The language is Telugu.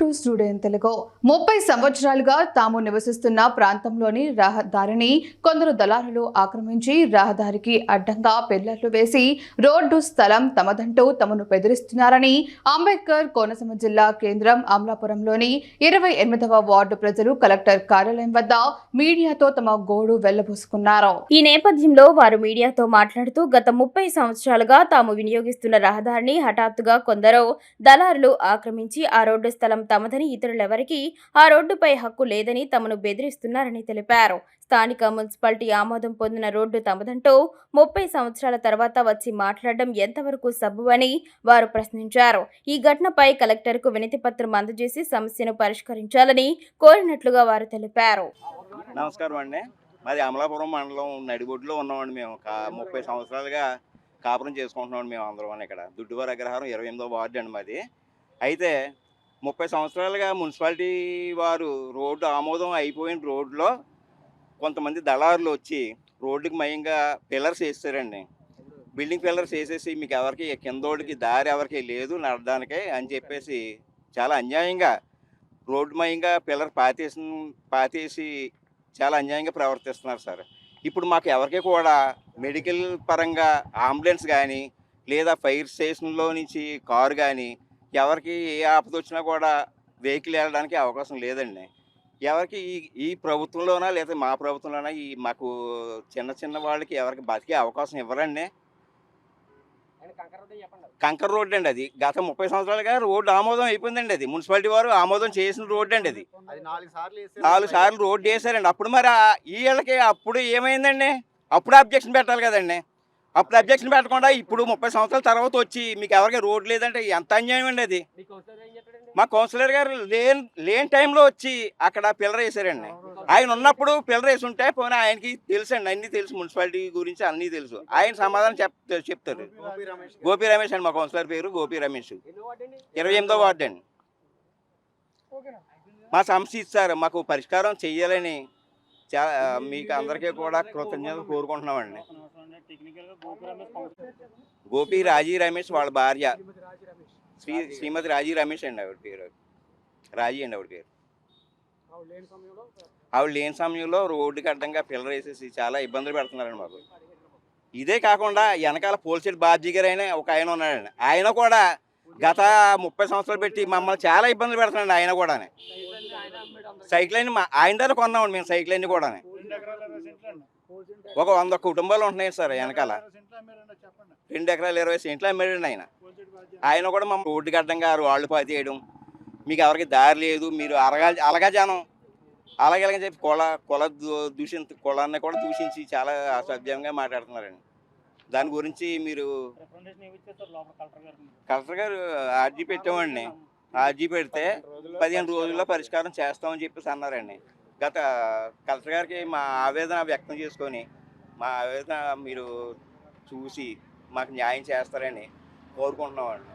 టు స్టూడెంట్ తెలుగు ముప్పై సంవత్సరాలుగా తాము నివసిస్తున్న ప్రాంతంలోని రహదారిని కొందరు దళారులు ఆక్రమించి రహదారికి అడ్డంగా పిల్లర్లు వేసి రోడ్డు స్థలం తమదంటూ తమను బెదిరిస్తున్నారని అంబేద్కర్ కోనసీమ జిల్లా కేంద్రం అమలాపురంలోని ఇరవై ఎనిమిదవ వార్డు ప్రజలు కలెక్టర్ కార్యాలయం వద్ద మీడియాతో తమ గోడు వెళ్ళబోసుకున్నారు. ఈ నేపథ్యంలో వారు మీడియాతో మాట్లాడుతూ గత ముప్పై సంవత్సరాలుగా తాము వినియోగిస్తున్న రహదారిని హఠాత్తుగా కొందరు దళారులు ఆక్రమించి ఆ రోడ్డు స్థలం తమదని ఇతరులెవరికీ ఆ రోడ్డుపై హక్కు లేదని తమను బెదిరిస్తున్నారని తెలిపారు. స్థానిక మున్సిపాలిటీ ఆమోదం పొందిన రోడ్డు తమదంటూ ముప్పై సంవత్సరాల తర్వాత వచ్చి మాట్లాడడం ఎంతవరకు సబ్బు అని వారు ప్రశ్నించారు. ఈ ఘటనపై కలెక్టర్కు వినతి పత్రం అందజేసి సమస్యను పరిష్కరించాలని కోరినట్లుగా వారు తెలిపారు. నమస్కారం అండి. మాది అమలాపురం మండలం నడిబొడ్డులో ఉన్నామండి మేము. ఒక ముప్పై సంవత్సరాలుగా కాపురం చేసుకుంటున్నాం మేము అందరం ఇక్కడ. దుడ్డువారి అగ్రహారం ఇరవై ఎనిమిదో వార్డు అండి మాది. అయితే ముప్పై సంవత్సరాలుగా మున్సిపాలిటీ వారు రోడ్డు ఆమోదం అయిపోయిన రోడ్లో కొంతమంది దళారులు వచ్చి రోడ్డుకి మయంగా పిల్లర్స్ వేస్తారండి. బిల్డింగ్ పిల్లర్స్ వేసేసి మీకు ఎవరికి కిందోడికి దారి ఎవరికి లేదు నడడానికి అని చెప్పేసి చాలా అన్యాయంగా రోడ్డు మయంగా పిల్లర్ పాతేసి పాతేసి చాలా అన్యాయంగా ప్రవర్తిస్తున్నారు సార్. ఇప్పుడు మాకు ఎవరికి కూడా మెడికల్ పరంగా అంబులెన్స్ కానీ లేదా ఫైర్ స్టేషన్లో నుంచి కారు కానీ ఎవరికి ఏ ఆపద వచ్చినా కూడా వెహికల్ వెళ్ళడానికి అవకాశం లేదండి. ఎవరికి ఈ ఈ ప్రభుత్వంలోనా లేదా మా ప్రభుత్వంలోనా ఈ మాకు చిన్న చిన్న వాళ్ళకి ఎవరికి బతికే అవకాశం ఇవ్వరండి. కంకర్ రోడ్ అండి అది. గత ముప్పై సంవత్సరాలుగా రోడ్డు ఆమోదం అయిపోయిందండి అది. మున్సిపాలిటీ వారు ఆమోదం చేసిన రోడ్డు అండి అది. నాలుగు సార్లు వేస్తే నాలుగు సార్లు రోడ్డు వేసారండి. అప్పుడు మరి ఈ ఏళ్ళకి అప్పుడు ఏమైందండి? అప్పుడు అబ్జెక్షన్ పెట్టాలి కదండి. అప్పుడు అబ్జెక్షన్ పెట్టకుండా ఇప్పుడు ముప్పై సంవత్సరాల తర్వాత వచ్చి మీకు ఎవరికి రోడ్ లేదంటే ఎంత అన్యాయం అండి అది? మా కౌన్సిలర్ గారు లేని లేని టైంలో వచ్చి అక్కడ పిల్లర్ వేసారండి. ఆయన ఉన్నప్పుడు పిల్లర్ వేసి ఉంటే పోనీ ఆయనకి తెలుసండి అన్నీ తెలుసు. మున్సిపాలిటీ గురించి అన్నీ తెలుసు. ఆయన సమాధానం చెప్ చెప్తారు. గోపి రమేష్ గోపి రమేష్ అండి మా కౌన్సిలర్ పేరు గోపి రమేష్. ఇరవై ఎనిమిదో వార్డు అండి. మా సమస్య ఇచ్చారు మాకు పరిష్కారం చెయ్యాలని చాలా మీకు అందరికీ కూడా కృతజ్ఞతలు కోరుకుంటున్నామండి. గోపి రాజీ రమేష్ వాళ్ళ భార్య. శ్రీ శ్రీమతి రాజీ రమేష్ అండి ఆవిడ పేరు. రాజీ అండి ఆవిడ పేరు. ఆవిడ లేని సమయంలో రోడ్డుకి అడ్డంగా పిల్లలు వేసేసి చాలా ఇబ్బందులు పెడుతున్నారండి మాకు. ఇదే కాకుండా వెనకాల పోల్సేటి బాబ్జీ గారు అయినా ఒక ఆయన ఉన్నాడండి. ఆయన కూడా గత ముప్పై సంవత్సరాలు పెట్టి మమ్మల్ని చాలా ఇబ్బందులు పెడుతున్నాడు ఆయన కూడా సైకిల్ అన్ని మా- ఆయన దగ్గర కొన్నామండి మేము సైకిల్ అన్ని కూడా ఒక వంద కుటుంబాలు ఉంటున్నాయి సార్ వెనకాల. రెండు ఎకరాలు ఇరవై సెంట్లు అమ్మాడండి ఆయన. ఆయన కూడా మమ్మల్ని రోడ్డు గడ్డంగా వాళ్ళు పాతేయడం మీకు ఎవరికి దారి లేదు మీరు అలగా అలగా జనం. అలాగే అలాగే చెప్పి కుల కుల దూ- కులాన్ని కూడా దూషించి చాలా అసభ్యంగా మాట్లాడుతున్నారండి. దాని గురించి మీరు కలెక్టర్ గారు ఆర్జీ పెట్టామండి ఆర్జీ పెడితే పదిహేను రోజుల్లో పరిష్కారం చేస్తామని చెప్పేసి అన్నారండి. గత కలెక్టర్ గారికి మా ఆవేదన వ్యక్తం చేసుకొని మా ఆవేదన మీరు చూసి మాకు న్యాయం చేస్తారని కోరుకుంటున్నామండి.